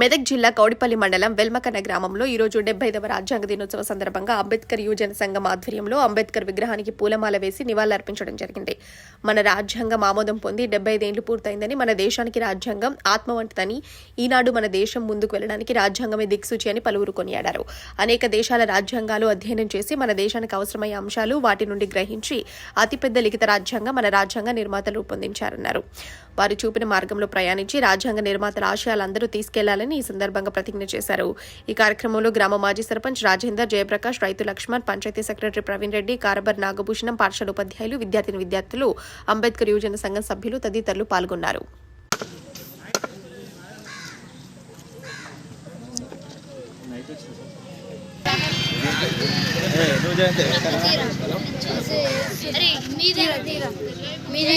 మెదక్ జిల్లా కౌడిపల్లి మండలం వెల్మకన్న గ్రామంలో ఈ రోజు డెబ్బైదవ రాజ్యాంగ దినోత్సవ సందర్భంగా అంబేద్కర్ యువజన సంఘం ఆధ్వర్యంలో అంబేద్కర్ విగ్రహానికి పూలమాల వేసి నివాళులర్పించడం జరిగింది. మన రాజ్యాంగం ఆమోదం పొంది డెబ్బై ఐదేళ్ళు పూర్తయిందని మన దేశానికి రాజ్యాంగం ఆత్మ వంటిదని ఈనాడు మన దేశం ముందుకు వెళ్ళడానికి రాజ్యాంగమే దిక్సూచి అని పలువురు కొనియాడారు. అనేక దేశాల రాజ్యాంగాలు అధ్యయనం చేసి మన దేశానికి అవసరమయ్యే అంశాలు వాటి నుండి గ్రహించి అతిపెద్ద లిఖిత రాజ్యాంగం మన రాజ్యాంగ నిర్మాతలు రూపొందించారన్నారు. వారు చూపిన మార్గంలో ప్రయాణించి రాజ్యాంగ నిర్మాతల ఆశయాలందరూ తీసుకెళ్ళాలని ఈ సందర్భంగా ప్రతిజ్ఞ చేశారు. ఈ కార్యక్రమంలో గ్రామ మాజీ సర్పంచ్ రాజేందర్ జయప్రకాష్ రైతు లక్ష్మణ్ పంచాయతీ సెక్రటరీ ప్రవీణ్ రెడ్డి కారబర్ నాగభూషణం పాఠశాల ఉపాధ్యాయులు విద్యార్థిని విద్యార్థులు అంబేద్కర్ యువజన సంఘం సభ్యులు తదితరులు పాల్గొన్నారు. మీదే మీదే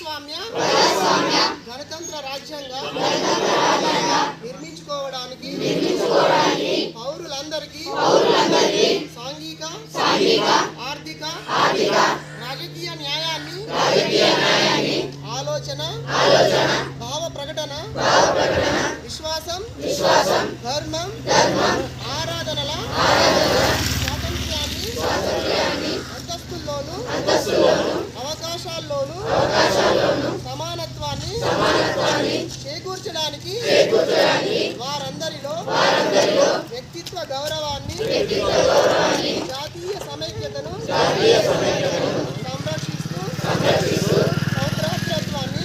ప్రజాస్వామ్య గణతంత్ర రాజ్యంగా నిర్మించుకోవడానికి పౌరులందరికీ సాంఘిక ఆర్థిక రాజకీయ న్యాయాన్ని ఆలోచన భావ ప్రకటన విశ్వాసం ధర్మం చేకూర్చడానికి వారందరిలో వ్యక్తిత్వ గౌరవాన్ని జాతీయ సమైక్యతను సంరక్షిస్తూ సౌభ్రాతృత్వాన్ని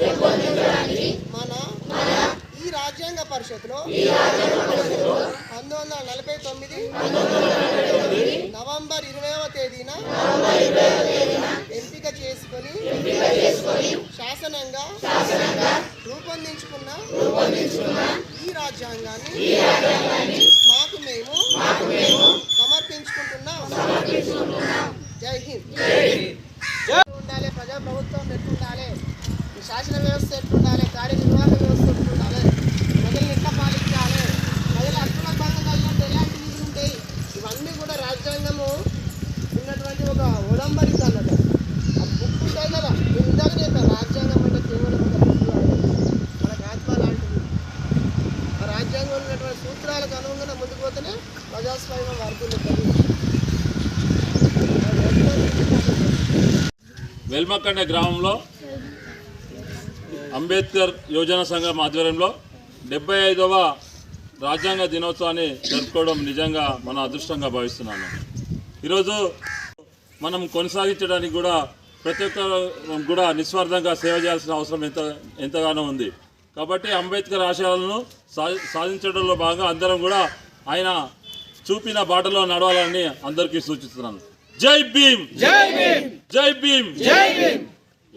పెంపొందించడానికి మన ఈ రాజ్యాంగ పరిషత్లో పంతొమ్మిది వందల నలభై తొమ్మిది నవంబర్ ఇరవైవ తేదీన రాజ్యాంగాన్ని మాకు మేము సమర్పించుకుంటున్నాం. జై హింద్. ఉండాలి ప్రజా ప్రభుత్వం ఎట్లుండాలి? శాసన వ్యవస్థ ఎట్లుండాలి? కార్యనిర్వాహక లేకపోతేనే ప్రజాస్వామ్యం వెల్మకండ గ్రామంలో అంబేద్కర్ యోజన సంఘం ఆధ్వర్యంలో డెబ్బై ఐదవ రాజ్యాంగ దినోత్సవాన్ని జరుపుకోవడం నిజంగా మన అదృష్టంగా భావిస్తున్నాను. ఈరోజు మనం కొనసాగించడానికి కూడా ప్రతి ఒక్కరు కూడా నిస్వార్థంగా సేవ చేయాల్సిన అవసరం ఎంత ఎంతగానో ఉంది. కాబట్టి అంబేద్కర్ ఆశయాలను సాధించడంలో భాగంగా అందరం కూడా ఆయన చూపిన బాటలో నడవాలని అందరికీ సూచిస్తున్నాను. జై భీమ్! జై భీమ్! జై భీమ్! జై భీమ్!